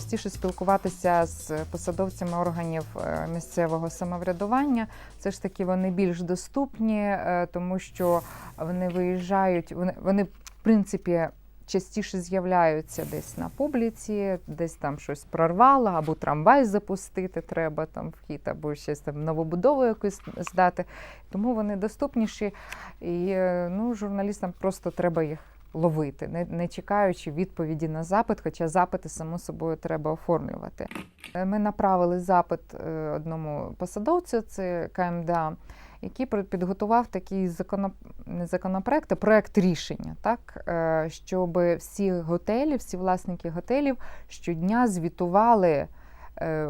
простіше спілкуватися з посадовцями органів е, місцевого самоврядування. Це ж таки вони більш доступні, е, тому що вони виїжджають, вони, вони в принципі. Частіше з'являються десь на публіці, десь там щось прорвало, або трамвай запустити треба там вхід, або щось там новобудову якусь здати. Тому вони доступніші, і е, ну, журналістам просто треба їх ловити, не, не чекаючи відповіді на запит, хоча запити само собою треба оформлювати. Е, Ми направили запит е, одному посадовцю, це КМДА, який підготував такий законоп... законопроект, а проект рішення, так, е, щоб всі готелі, всі власники готелів щодня звітували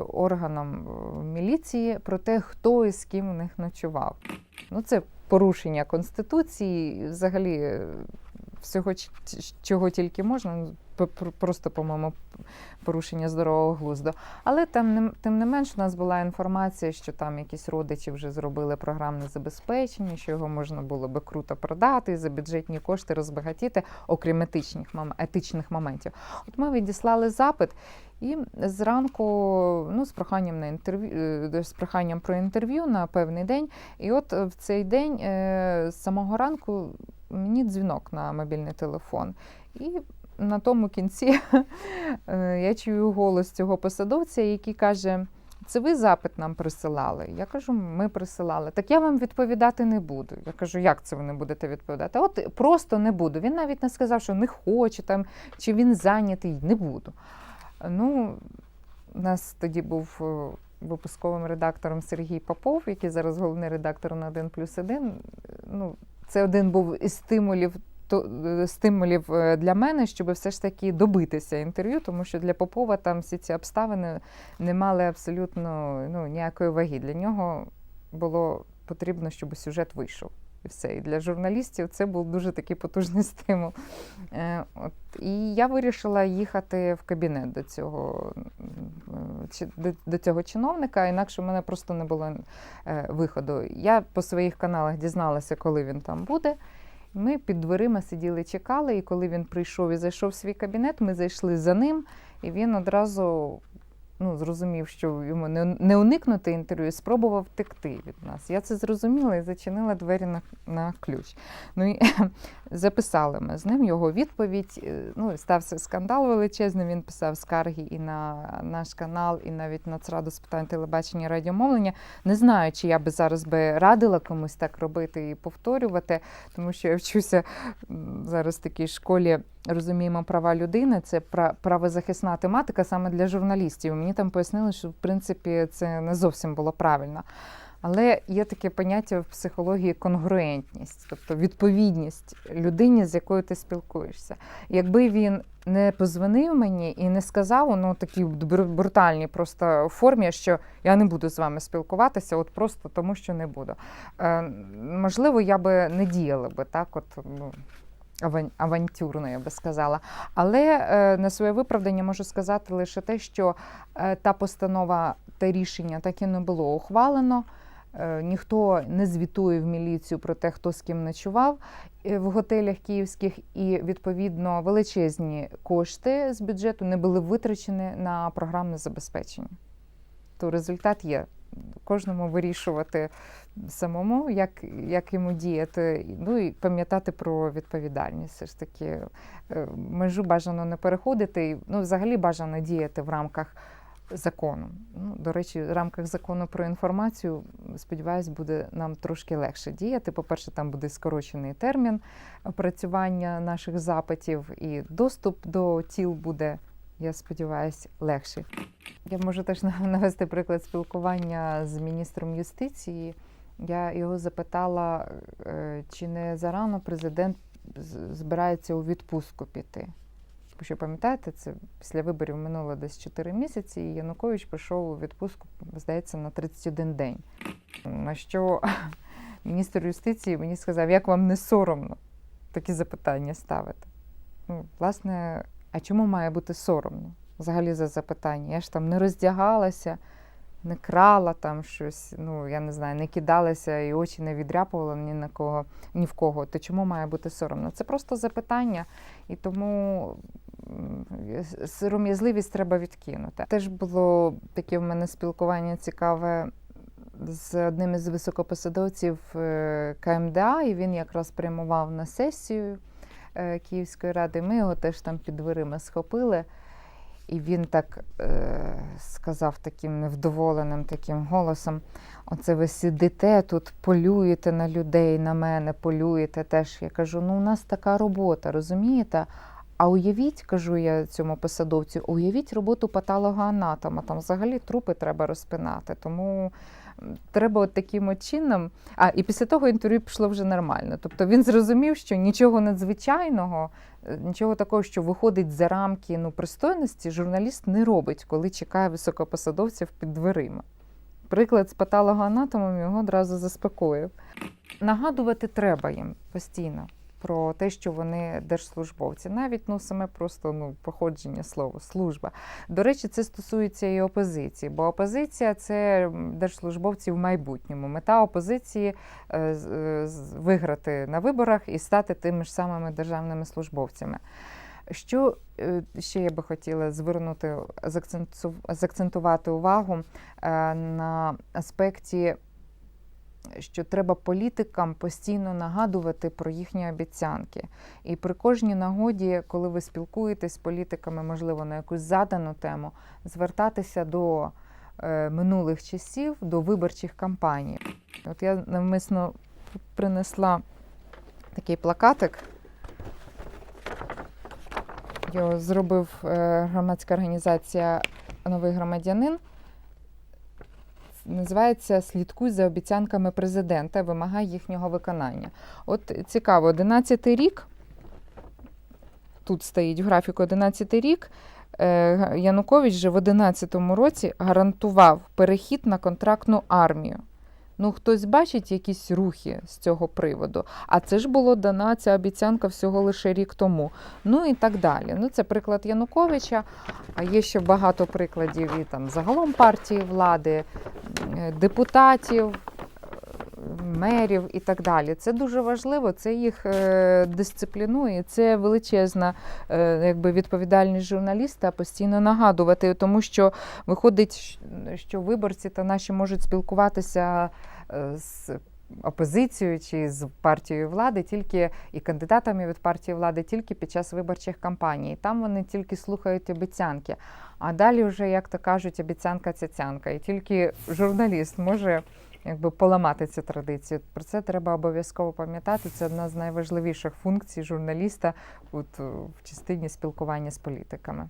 органам міліції про те, хто і з ким у них ночував. Ну, це порушення Конституції, взагалі всього, чого тільки можна, ну, просто, по-моєму, порушення здорового глузду. Але там тим не менш у нас була інформація, що там якісь родичі вже зробили програмне забезпечення, що його можна було би круто продати і за бюджетні кошти розбагатіти, окрім етичних, етичних моментів. От ми відіслали запит. І зранку, ну, з проханням на інтерв'ю, е, з проханням про інтерв'ю на певний день. І от е, в цей день е, з самого ранку мені дзвінок на мобільний телефон. І на тому кінці е, я чую голос цього посадовця, який каже: це ви запит нам присилали? Я кажу, ми присилали. Так я вам відповідати не буду. Я кажу, як це ви не будете відповідати? От просто не буду. Він навіть не сказав, що не хоче там, чи він зайнятий, не буду. Ну, у нас тоді був е, випусковим редактором Сергій Попов, який зараз головний редактор на 1 плюс 1. Ну, це один був із стимулів. То е, стимулів е, для мене, щоб все ж таки добитися інтерв'ю, тому що для Попова там всі ці обставини не мали абсолютно ну, ніякої ваги. Для нього було потрібно, щоб сюжет вийшов. І все. І для журналістів це був дуже такий потужний стимул. Е, от. І я вирішила їхати в кабінет до цього, до, цього чиновника, інакше в мене просто не було е, виходу. Я по своїх каналах дізналася, коли він там буде. Ми під дверима сиділи, чекали, і коли він прийшов і зайшов в свій кабінет, ми зайшли за ним, і він одразу ну, зрозумів, що йому не, не уникнути інтерв'ю, спробував втекти від нас. Я це зрозуміла і зачинила двері на, на ключ. Ну і записали ми з ним його відповідь. Е, Ну, стався скандал величезний. Він писав скарги і на наш канал, і навіть на Нацраду з питань телебачення і радіомовлення. Не знаю, чи я би зараз би радила комусь так робити і повторювати, тому що я вчуся зараз в такій школі. Розуміємо права людини, це пра- правозахисна тематика саме для журналістів. Мені там пояснили, що в принципі це не зовсім було правильно. Але є таке поняття в психології конгруентність, тобто відповідність людині, з якою ти спілкуєшся. Якби він не позвонив мені і не сказав ну такій бру- брутальній просто формі, що я не буду з вами спілкуватися, от просто тому, що не буду. Е, можливо, я би не діяла би так, от ну. Аван- Авантюрно, я би сказала. Але е, на своє виправдання можу сказати лише те, що е, та постанова, те рішення так і не було ухвалено. Е, Ніхто не звітує в міліцію про те, хто з ким ночував в готелях київських, і відповідно величезні кошти з бюджету не були витрачені на програмне забезпечення. То результат є. Кожному вирішувати самому, як, як йому діяти, ну і пам'ятати про відповідальність. Все ж таки е, межу бажано не переходити, і, ну, взагалі бажано діяти в рамках закону. Ну, до речі, в рамках закону про інформацію, сподіваюсь, буде нам трошки легше діяти. По-перше, там буде скорочений термін опрацювання наших запитів, і доступ до тіл буде, я сподіваюся, легший. Я можу теж навести приклад спілкування з міністром юстиції. Я його запитала, е, чи не зарано президент збирається у відпустку піти. Бо що пам'ятаєте, це після виборів минуло десь 4 місяці, і Янукович пішов у відпустку, здається, на 31 день. На що міністр юстиції мені сказав, як вам не соромно такі запитання ставити. Ну, власне, а чому має бути соромно взагалі за запитання? Я ж там не роздягалася, не крала там щось, ну я не знаю, не кидалася і очі не відряпувала ні на кого, ні в кого. То чому має бути соромно? Це просто запитання, і тому сором'язливість треба відкинути. Теж було таке в мене спілкування цікаве з одним із високопосадовців е, КМДА, і він якраз прямував на сесію Київської ради. Ми його теж там під дверима схопили. І він так е, сказав таким невдоволеним таким голосом: оце ви сидите тут, полюєте на людей, на мене, полюєте теж. Я кажу, ну у нас така робота, розумієте? А уявіть, кажу я цьому посадовцю, уявіть роботу патологоанатома, там взагалі трупи треба розпинати. Тому треба от таким от чином. А і після того інтерв'ю пішло вже нормально. Тобто він зрозумів, що нічого надзвичайного, е, нічого такого, що виходить за рамки ну, пристойності, журналіст не робить, коли чекає високопосадовців під дверима. Приклад з патологоанатомом його одразу заспокоїв. Нагадувати треба їм постійно про те, що вони держслужбовці, навіть ну саме просто ну походження слова служба. До речі, це стосується і опозиції, бо опозиція це держслужбовці в майбутньому. Мета опозиції е, е, виграти на виборах і стати тими ж самими державними службовцями. Що е, ще я би хотіла звернути, закцентувати увагу на аспекті, що треба політикам постійно нагадувати про їхні обіцянки. І при кожній нагоді, коли ви спілкуєтесь з політиками, можливо, на якусь задану тему, звертатися до е, минулих часів, до виборчих кампаній. От я навмисно принесла такий плакатик. Його зробив е, громадська організація Новий громадянин. Називається Слідкуй за обіцянками президента, вимагай їхнього виконання. От цікаво, 11-й рік, тут стоїть в графіку 11-й рік. е, Янукович же в 11-му році гарантував перехід на контрактну армію. Ну, хтось бачить якісь рухи з цього приводу. А це ж було дана ця обіцянка всього лише рік тому. Ну і так далі. Ну, це приклад Януковича. А є ще багато прикладів і там загалом партії влади, депутатів, е, мерів і так далі. Це дуже важливо, це їх е, дисциплінує. Це величезна е, якби, відповідальність журналіста постійно нагадувати, тому що виходить, що виборці та наші можуть спілкуватися е, з опозицією чи з партією влади, тільки і кандидатами від партії влади тільки під час виборчих кампаній. Там вони тільки слухають обіцянки. А далі вже, як то кажуть, обіцянка цяцянка. І тільки журналіст може якби поламати цю традицію. Про це треба обов'язково пам'ятати. Це одна з найважливіших функцій журналіста от, в частині спілкування з політиками.